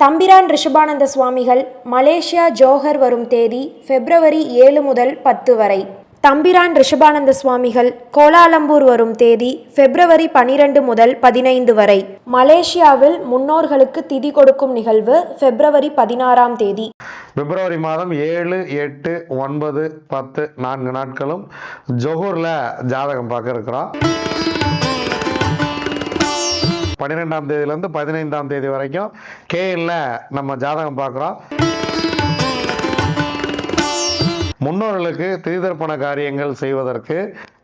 தம்பிரான் ரிஷபானந்த சுவாமிகள் Malaysia Johor வரும் தேதி பிப்ரவரி ஏழு முதல் பத்து வரை. தம்பிரான் ரிஷபானந்த சுவாமிகள் கோலாலம்பூர் வரும் தேதி பிப்ரவரி பனிரெண்டு முதல் பதினைந்து வரை. மலேசியாவில் முன்னோர்களுக்கு திதி கொடுக்கும் நிகழ்வு பிப்ரவரி பதினாறாம் தேதி. பிப்ரவரி மாதம் ஏழு எட்டு ஒன்பது பத்து நான்கு நாட்களும் ஜொஹூரில் ஜாதகம் பார்க்க இருக்கிறோம் பன்னிரெண்டாம் தேதியிலேருந்து பதினைந்தாம் தேதி வரைக்கும் கேஎல்ல நம்ம ஜாதகம் பார்க்குறோம். முன்னோர்களுக்கு திரிதர்ப்பண காரியங்கள் செய்வதற்கு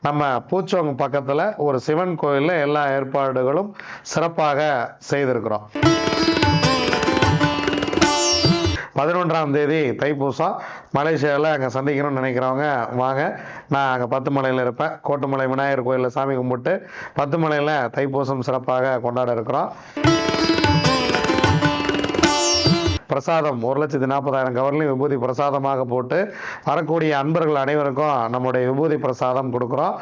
நம்ம பூச்சோங்க பக்கத்தில் ஒரு சிவன் கோயிலில் எல்லா ஏற்பாடுகளும் சிறப்பாக செய்திருக்கிறோம். பதினொன்றாம் தேதி தைப்பூசம். மலேசியாவில் அங்கே சந்திக்கணும்னு நினைக்கிறவங்க வாங்க. நான் அங்கே பத்துமலையில் இருப்பேன். கோட்டுமலை விநாயகர் கோயிலில் சாமி கும்பிட்டு பத்துமலையில் தைப்பூசம் சிறப்பாக கொண்டாட இருக்கிறோம். பிரசாதம் ஒரு லட்சத்தி நாற்பதாயிரம் கவர்லையும் விபூதி பிரசாதமாக போட்டு வரக்கூடிய அன்பர்கள் அனைவருக்கும் நம்முடைய விபூதி பிரசாதம் கொடுக்குறோம்.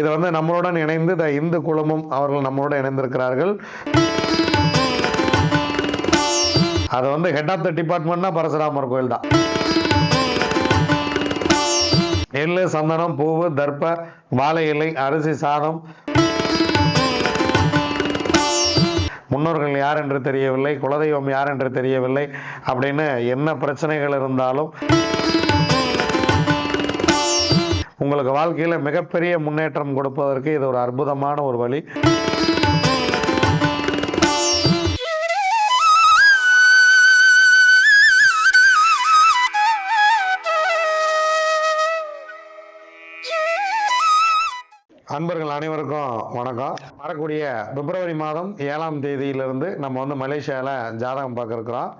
இது வந்து நம்மளுடன் இணைந்து த இந்து குழுமம் அவர்கள் நம்மளோட இணைந்திருக்கிறார்கள். அது வந்து ஹெட் ஆஃப் த டிபார்ட்மெண்ட்னா பரசுராமர் கோயில் தான் நெல் சந்தனம் பூவு தர்ப்ப வாழை இலை அரிசி சாதம். முன்னோர்கள் யார் என்று தெரியவில்லை குலதெய்வம் யார் என்று தெரியவில்லை. அப்படின்னு என்ன பிரச்சனைகள் இருந்தாலும் உங்களுக்கு வாழ்க்கையில் மிகப்பெரிய முன்னேற்றம் கொடுப்பதற்கு இது ஒரு அற்புதமான ஒரு வழி. வணக்கம். வரக்கூடிய பிப்ரவரி மாதம் ஏழாம் தேதியிலிருந்து நம்ம வந்து மலேசியாவில் ஜாதகம் பார்க்க இருக்கிறோம்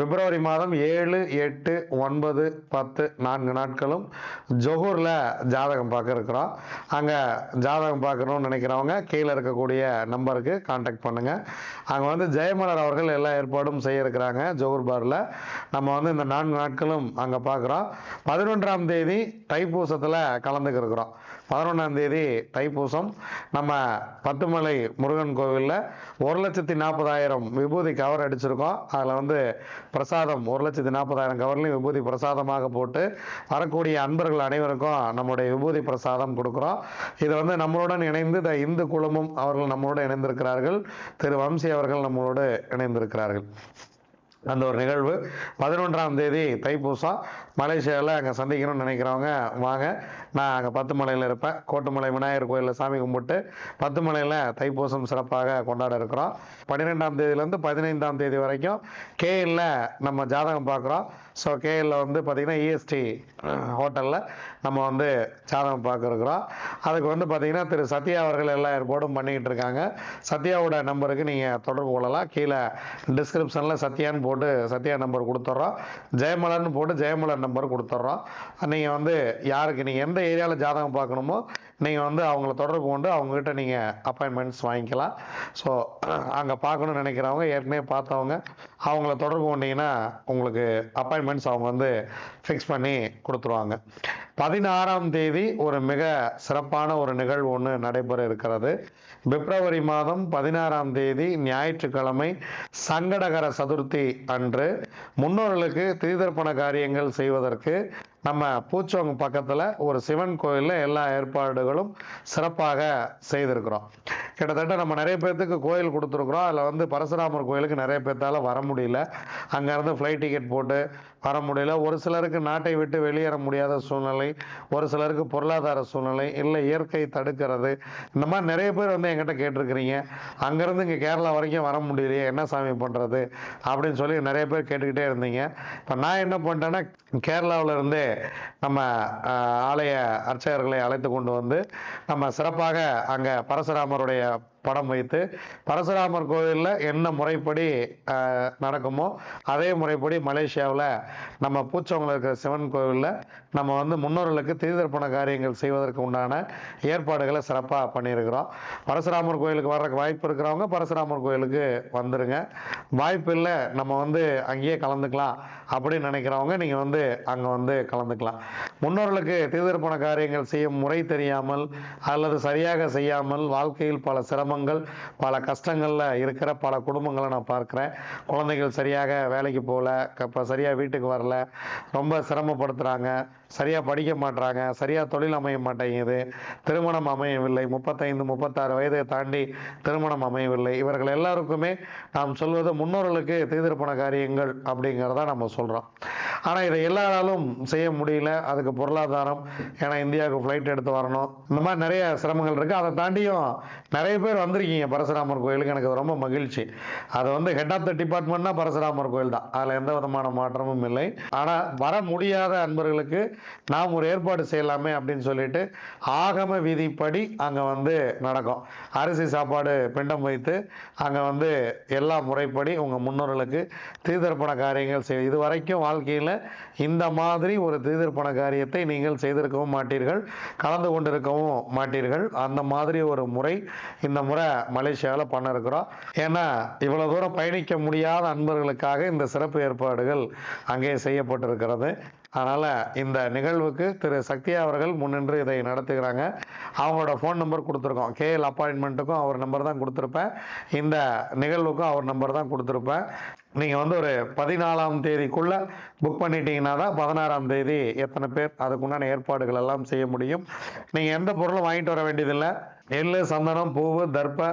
பிப்ரவரி மாதம் ஏழு எட்டு ஒன்பது பத்து நான்கு நாட்களும் ஜொஹூரில் ஜாதகம் பார்க்க இருக்கிறோம். அங்கே ஜாதகம் பார்க்கணும்னு நினைக்கிறவங்க கீழே இருக்கக்கூடிய நம்பருக்கு காண்டாக்ட் பண்ணுங்கள் அங்கே வந்து ஜெயமலர் அவர்கள் எல்லா ஏற்பாடும் செய்ய இருக்கிறாங்க ஜோகூர் பாரில். நம்ம வந்து இந்த நான்கு நாட்களும் அங்கே பார்க்குறோம். பதினொன்றாம் தேதி தைப்பூசத்தில் கலந்துக்க இருக்கிறோம். பதினொன்றாம் தேதி தைப்பூசம். நம்ம பத்துமலை முருகன் கோவிலில் ஒரு லட்சத்தி நாற்பதாயிரம் விபூதி கவர் அடிச்சிருக்கோம். அதில் வந்து பிரசாதம் ஒரு லட்சத்தி நாற்பதாயிரம் கவர்லையும் விபூதி பிரசாதமாக போட்டு வரக்கூடிய அன்பர்கள் அனைவருக்கும் நம்முடைய விபூதி பிரசாதம் கொடுக்குறோம். இது வந்து நம்மளுடன் இணைந்து த இந்து குழுமம் அவர்கள் நம்மளோடு இணைந்திருக்கிறார்கள். திரு வம்சி அவர்கள் நம்மளோடு இணைந்திருக்கிறார்கள். அந்த ஒரு நிகழ்வு. பதினொன்றாம் தேதி தைப்பூசம். மலேசியாவில் அங்கே சந்திக்கணும்னு நினைக்கிறவங்க வாங்க. நான் அங்கே பத்துமலையில் இருப்பேன். கோட்டுமலை விநாயகர் கோயிலில் சாமி கும்பிட்டு பத்துமலையில் தைப்பூசம் சிறப்பாக கொண்டாட இருக்கிறோம். பன்னிரெண்டாம் தேதியிலேருந்து பதினைந்தாம் தேதி வரைக்கும் கேஎல்ல நம்ம ஜாதகம் பார்க்குறோம். ஸோ கேஎல்ல வந்து பார்த்திங்கன்னா இஎஸ்டி ஹோட்டலில் நம்ம வந்து ஜாதகம் பார்க்குறோம் அதுக்கு வந்து பார்த்திங்கன்னா திரு சத்யா அவர்கள் எல்லா ஏற்பாடும் பண்ணிக்கிட்டு இருக்காங்க. சத்யாவோட நம்பருக்கு நீங்கள் தொடர்பு கொள்ளலாம். கீழே டிஸ்கிரிப்ஷனில் சத்யான்னு போட்டு சத்யா நம்பர் கொடுத்துட்றோம் ஜெயமலர்னு போட்டு ஜெயமலர் நம்பர் கொடுத்துட்றோம் நீங்கள் வந்து யாருக்கு நீங்கள் எந்த ஏரியாவில் ஜாதகம் பார்க்கணுமோ நீங்கள் வந்து அவங்கள தொடர்பு கொண்டு அவங்ககிட்ட நீங்கள் அப்பாயின்மெண்ட்ஸ் வாங்கிக்கலாம். ஸோ அங்கே பார்க்கணும்னு நினைக்கிறவங்க ஏற்கனவே பார்த்தவங்க அவங்கள தொடர்பு கொண்டீங்கன்னா உங்களுக்கு அப்பாயின்மெண்ட்ஸ் அவங்க வந்து ஃபிக்ஸ் பண்ணி கொடுத்துருவாங்க. பதினாறாம் தேதி ஒரு மிக சிறப்பான ஒரு நிகழ்வு ஒன்று நடைபெற இருக்கிறது. பிப்ரவரி மாதம் பதினாறாம் தேதி ஞாயிற்றுக்கிழமை சங்கடகர சதுர்த்தி அன்று. முன்னோர்களுக்கு திரிதர்ப்பண காரியங்கள் செய்வதற்கு நம்ம பூச்சோங்க பக்கத்தில் ஒரு சிவன் கோயிலில் எல்லா ஏற்பாடுகளும் சிறப்பாக செய்திருக்கிறோம். கிட்டத்தட்ட நம்ம நிறைய பேர்த்துக்கு கோயில் கொடுத்துருக்குறோம். அதில் வந்து பரசுராமர் கோயிலுக்கு நிறைய பேர்த்தால வர முடியல. அங்கேருந்து ஃப்ளைட் டிக்கெட் போட்டு வர முடியல. ஒரு சிலருக்கு நாட்டை விட்டு வெளியேற முடியாத சூழ்நிலை ஒரு சிலருக்கு பொருளாதார சூழ்நிலை இல்லை இயற்கை தடுக்கிறது. இந்த மாதிரி நிறைய பேர் வந்து என்கிட்ட கேட்டிருக்கிறீங்க. அங்கேருந்து இங்கே கேரளா வரைக்கும் வர முடியலையே என்ன சாமி பண்ணுறது அப்படின்னு சொல்லி நிறைய பேர் கேட்டுக்கிட்டே இருந்தீங்க. இப்போ நான் என்ன பண்ணிட்டேன்னா கேரளாவில் இருந்தே நம்ம ஆலய அர்ச்சகர்களை அழைத்து கொண்டு வந்து நம்ம சிறப்பாக அங்கே பரசுராமருடைய படம் வைத்து பரசுராமர் கோவிலில் என்ன முறைப்படி நடக்குமோ அதே முறைப்படி மலேசியாவில் நம்ம பூச்சவங்கள இருக்கிற சிவன் கோவிலில் நம்ம வந்து முன்னோர்களுக்கு திரிதர்ப்பண காரியங்கள் செய்வதற்கு உண்டான ஏற்பாடுகளை சிறப்பாக பண்ணியிருக்கிறோம். பரசுராமர் கோயிலுக்கு வர்றதுக்கு வாய்ப்பு இருக்கிறவங்க பரசுராமர் கோயிலுக்கு வந்துடுங்க வாய்ப்பு இல்லை நம்ம வந்து அங்கேயே கலந்துக்கலாம் அப்படின்னு நினைக்கிறவங்க நீங்கள் வந்து அங்கே வந்து கலந்துக்கலாம். முன்னோர்களுக்கு திரிதர்ப்பண காரியங்கள் செய்யும் முறை தெரியாமல் அல்லது சரியாக செய்யாமல் வாழ்க்கையில் பல சிரமம் சிரமங்கள் பல கஷ்டங்களில் இருக்கிற பல குடும்பங்களை நான் பார்க்குறேன். குழந்தைகள் சரியாக வேலைக்கு போகல இப்போ சரியாக வீட்டுக்கு வரல ரொம்ப சிரமப்படுத்துகிறாங்க சரியாக படிக்க மாட்டுறாங்க சரியாக தொழில் அமைய மாட்டேங்குது திருமணம் அமையவில்லை முப்பத்தைந்து முப்பத்தாறு வயதை தாண்டி திருமணம் அமையவில்லை. இவர்கள் எல்லாருக்குமே நாம் சொல்வது முன்னோர்களுக்கு தீதிருப்பண காரியங்கள் அப்படிங்கிறத நம்ம சொல்கிறோம் ஆனால் இதை எல்லாராலும் செய்ய முடியல. அதுக்கு பொருளாதாரம் ஏன்னா இந்தியாவுக்கு ஃப்ளைட் எடுத்து வரணும். இந்த மாதிரி நிறைய சிரமங்கள் இருக்குது அதை தாண்டியும் நிறைய பேர் வந்திருக்கீங்க. பரசுராமர் கோயிலுக்கு எனக்கு ரொம்ப மகிழ்ச்சி. அது வந்து ஹெட் ஆஃப் த டிபார்ட்மெண்ட்னா பரசுராமர் கோயில் தான் அதில் எந்த விதமான மாற்றமும் இல்லை. ஆனால் வர முடியாத அன்பர்களுக்கு நாம் ஒரு ஏற்பாடு செய்யலாமே அப்படின்னு சொல்லிட்டு ஆகம விதிப்படி அங்கே வந்து நடக்கும். அரிசி சாப்பாடு பிண்டம் வைத்து அங்கே வந்து எல்லா முறைப்படி உங்கள் முன்னோர்களுக்கு தீர்த்தர்ப்பண காரியங்கள் செய் இது வரைக்கும் வாழ்க்கையில் இந்த மாதிரி ஒரு தீர்த்தர்ப்பண காரியத்தை நீங்கள் செய்திருக்கவும் மாட்டீர்கள். கலந்து கொண்டிருக்கவும் மாட்டீர்கள். அந்த மாதிரி ஒரு முறை இந்த முறை மலேசியாவில் பண்ண இருக்கிறோம் ஏன்னா இவ்வளோ தூரம் பயணிக்க முடியாத அன்பர்களுக்காக இந்த சிறப்பு ஏற்பாடுகள் அங்கே செய்யப்பட்டிருக்கிறது. அதனால் இந்த நிகழ்வுக்கு திரு சக்தியா அவர்கள் முன்னின்று இதை நடத்துகிறாங்க. அவங்களோட ஃபோன் நம்பர் கொடுத்துருக்கோம். கேஎல் அப்பாயின்மெண்ட்டுக்கும் அவர் நம்பர் தான் கொடுத்துருப்பேன். இந்த நிகழ்வுக்கும் அவர் நம்பர் தான் கொடுத்துருப்பேன். நீங்கள் வந்து ஒரு பதினாலாம் தேதிக்குள்ளே புக் பண்ணிட்டீங்கன்னா தான் பதினாறாம் தேதி எத்தனை பேர் அதுக்குண்டான ஏற்பாடுகள் எல்லாம் செய்ய முடியும். நீங்கள் எந்த பொருளும் வாங்கிட்டு வர வேண்டியதில்லை. எள்ளு சந்தனம் பூவு தர்ப்ப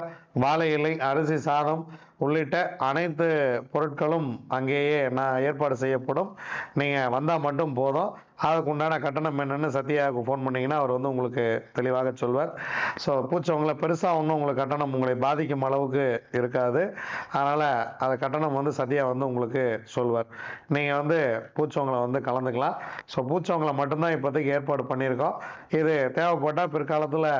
வாழை இலை அரிசி சாதம் உள்ளிட்ட அனைத்து பொருட்களும் அங்கேயே நான் ஏற்பாடு செய்யப்படும். நீங்கள் வந்தால் மட்டும் போதும். அதுக்கு உண்டான கட்டணம் என்னென்னு சத்யாவுக்கு ஃபோன் பண்ணிங்கன்னா அவர் வந்து உங்களுக்கு தெளிவாக சொல்வார். ஸோ பூச்சவங்களை பெருசாக ஒன்றும் உங்களுக்கு கட்டணம் உங்களை பாதிக்கும் அளவுக்கு இருக்காது. அதனால் அந்த கட்டணம் வந்து சத்யா வந்து உங்களுக்கு சொல்வார். நீங்கள் வந்து பூச்சவங்களை வந்து கலந்துக்கலாம். ஸோ பூச்சவங்களை மட்டும்தான் இப்போதைக்கு ஏற்பாடு பண்ணியிருக்கோம். இது தேவைப்பட்டால் பிற்காலத்தில்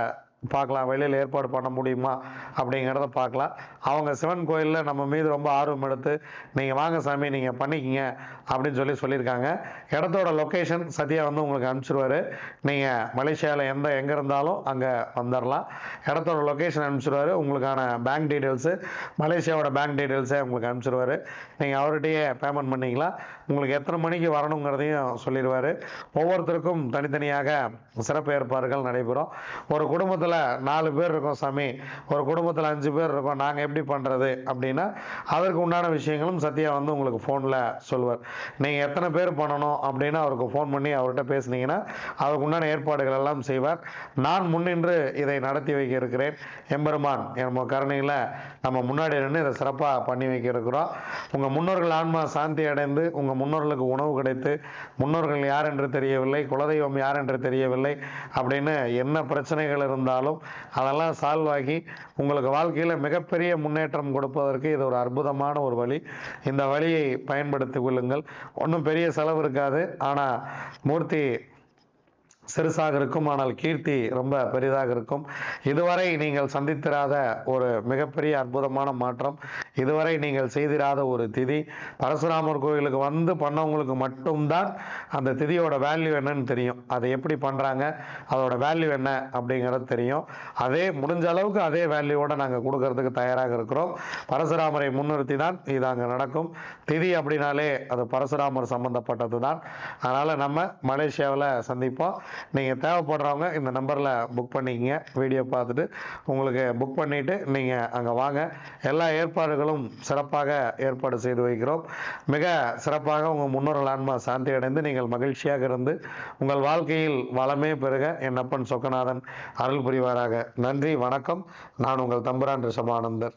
பார்க்கலாம் வெளியில் ஏற்பாடு பண்ண முடியுமா அப்படிங்கிறத பார்க்கலாம். அவங்க சிவன் கோயிலில் நம்ம மீது ரொம்ப ஆர்வம் எடுத்து நீங்கள் வாங்க சாமி நீங்கள் பண்ணிக்கிங்க அப்படின்னு சொல்லி சொல்லியிருக்காங்க. இடத்தோட லொக்கேஷன் சத்யா வந்து உங்களுக்கு அனுப்பிச்சிருவார். நீங்கள் மலேசியாவில் எந்த எங்கே இருந்தாலும் அங்கே வந்துடலாம் இடத்தோட லொக்கேஷன் அனுப்பிச்சிருவார். உங்களுக்கான பேங்க் டீட்டெயில்ஸு மலேசியாவோட பேங்க் டீட்டெயில்ஸை உங்களுக்கு அனுப்பிச்சிருவாரு. நீங்கள் அவர்கிட்டயே பேமெண்ட் பண்ணிக்கலாம். உங்களுக்கு எத்தனை மணிக்கு வரணுங்கிறதையும் சொல்லிடுவார். ஒவ்வொருத்தருக்கும் தனித்தனியாக சிறப்பு ஏற்பாடுகள் நடைபெறும். ஒரு குடும்பத்தில் நாலு பேர் இருக்கோம் சாமி. ஒரு குடும்பத்தில் அஞ்சு பேர் இருக்கோம் நாங்கள் எப்படி பண்ணுறது அப்படின்னா அதற்கு உண்டான விஷயங்களும் சத்யா வந்து உங்களுக்கு ஃபோனில் சொல்லுவார் நீங்கள் எத்தனை பேர் பண்ணணும் அப்படின்னு அவருக்கு ஃபோன் பண்ணி அவர்கிட்ட பேசுனீங்கன்னா அதுக்கு உண்டான ஏற்பாடுகள் எல்லாம் செய்வார். நான் முன்னின்று இதை நடத்தி வைக்க இருக்கிறேன் எம்பெருமான் நம்ம கருணையில் நம்ம முன்னாடி நின்று இதை சிறப்பாக பண்ணி வைக்க இருக்கிறோம் உங்கள் முன்னோர்கள் ஆன்மா சாந்தி அடைந்து உங்கள் முன்னோர்களுக்கு உணவு கிடைத்து முன்னோர்கள் யார் என்று தெரியவில்லை குலதெய்வம் யார் என்று தெரியவில்லை அப்படின்னு என்ன பிரச்சனைகள் இருந்தாலும் அதெல்லாம் சால்வ் ஆகி உங்களுக்கு வாழ்க்கையில் மிகப்பெரிய முன்னேற்றம் கொடுப்பதற்கு இது ஒரு அற்புதமான ஒரு வழி. இந்த வழியை பயன்படுத்திக் கொள்ளுங்கள். ஒன்றும் பெரிய செலவு இருக்காது. ஆனால் மூர்த்தி சிறுசாக இருக்கும் ஆனால் கீர்த்தி ரொம்ப பெரிதாக இருக்கும். இதுவரை நீங்கள் சந்தித்திராத ஒரு மிகப்பெரிய அற்புதமான மாற்றம். இதுவரை நீங்கள் செய்திராத ஒரு திதி. பரசுராமர் கோயிலுக்கு வந்து பண்ணவங்களுக்கு மட்டும்தான் அந்த திதியோட வேல்யூ என்னன்னு தெரியும். அதை எப்படி பண்ணுறாங்க அதோட வேல்யூ என்ன அப்படிங்கிறது தெரியும். அதே முடிஞ்ச அளவுக்கு அதே வேல்யூவோட நாங்கள் கொடுக்கறதுக்கு தயாராக இருக்கிறோம். பரசுராமரை முன்னிறுத்தி தான் இது அங்கே நடக்கும். திதி அப்படின்னாலே அது பரசுராமர் சம்மந்தப்பட்டது தான் அதனால் நம்ம மலேசியாவில் சந்திப்போம். நீங்கள் தேவைப்படுறவங்க இந்த நம்பரில் புக் பண்ணிக்கங்க. வீடியோ பார்த்துட்டு உங்களுக்கு புக் பண்ணிவிட்டு நீங்கள் அங்கே வாங்க. எல்லா ஏற்பாடுகளும் சிறப்பாக ஏற்பாடு செய்து வைக்கிறோம். மிக சிறப்பாக உங்கள் முன்னோர்கள் ஆன்மா சாந்தி அடைந்து நீங்கள் மகிழ்ச்சியாக இருந்து உங்கள் வாழ்க்கையில் வளமே பெருக. என் அப்பன் சொக்கநாதன் அருள் புரிவாராக. நன்றி வணக்கம். நான் உங்கள் தம்புரான் ரிஷபானந்தர்.